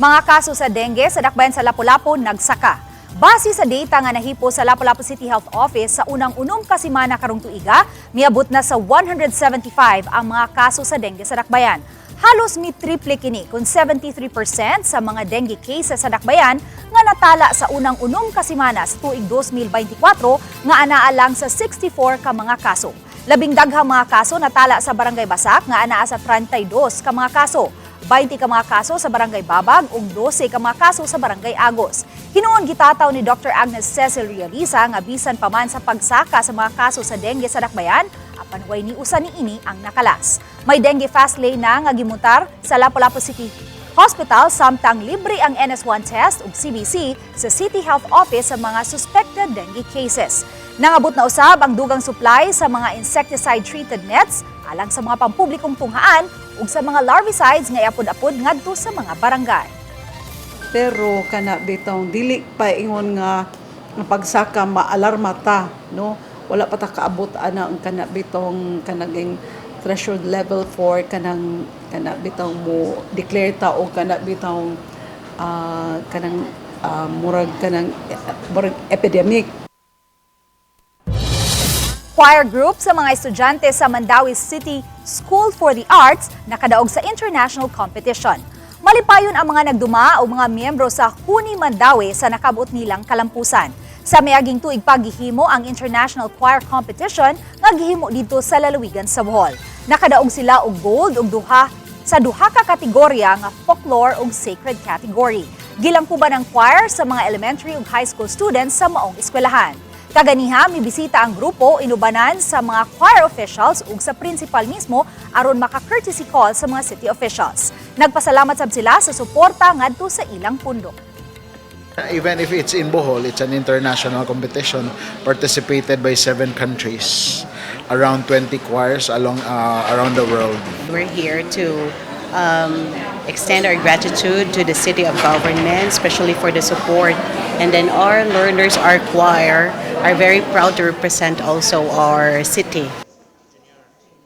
Mga kaso sa dengue sa dakbayan sa Lapu-Lapu nagsaka. Base sa data nga nahipo sa Lapu-Lapu City Health Office sa unang unom kasimana karong tuiga, miabot na sa 175 ang mga kaso sa dengue sa dakbayan. Halos mi triple kini kung 73% sa mga dengue cases sa dakbayan nga natala sa unang unom kasimana sa tuig 2024 nga anaa lang sa 64 ka mga kaso. Labing daghang mga kaso natala sa Barangay Basak nga anaa sa 32 ka mga kaso. 20 ka mga kaso sa Barangay Babag ug 12 ka mga kaso sa Barangay Agos. Hinuon gitataw ni Dr. Agnes Cecil Realiza nga bisan pa man sa pagsaka sa mga kaso sa dengue sa Dakbayan, apan way ni usa ni ini ang nakalas. May dengue fast lane na nga gimutar sa Lapu-Lapu City Hospital samtang libre ang NS1 test ug CBC sa City Health Office sa mga suspected dengue cases. Nangabot na usab ang dugang supply sa mga insecticide-treated nets alang sa mga pampublikong tunghaan ug sa mga larvicides nga iapod-apod ngadto sa mga barangay. pero kana bitong dili pa ingon nga pagsaka maalarma ta no wala pa ta kaabot ana ang kana bitong kanaging threshold level for kanang kana bitong mo declare ta o kana bitong ah, kanang ah, murag kanang eh, murag epidemic Choir group sa mga estudyante sa Mandawi City School for the Arts nakadaog sa international competition. Malipayon ang mga nagduma o mga miyembro sa Huni Mandawi sa nakabot nilang kalampusan. Sa miaging tuig paghihimo ang International Choir Competition nga gihimo dito sa lalawigan sa Bohol. Nakadaog sila og gold ug duha sa duha ka kategorya nga folklore ug sacred category. Gilangkuban ang choir sa mga elementary ug high school students sa maong eskwelahan. Kaganiha, mibisita ang grupo inubanan sa mga choir officials ug sa principal mismo aron maka-courtesy call sa mga city officials. Nagpasalamat sab sila sa suporta ngadto sa ilang pundok. Even if it's in Bohol, it's an international competition participated by seven countries, around 20 choirs along uh, around the world. We're here to um, extend our gratitude to the city of government, especially for the support. And then our learners, our choir, are very proud to represent also our city.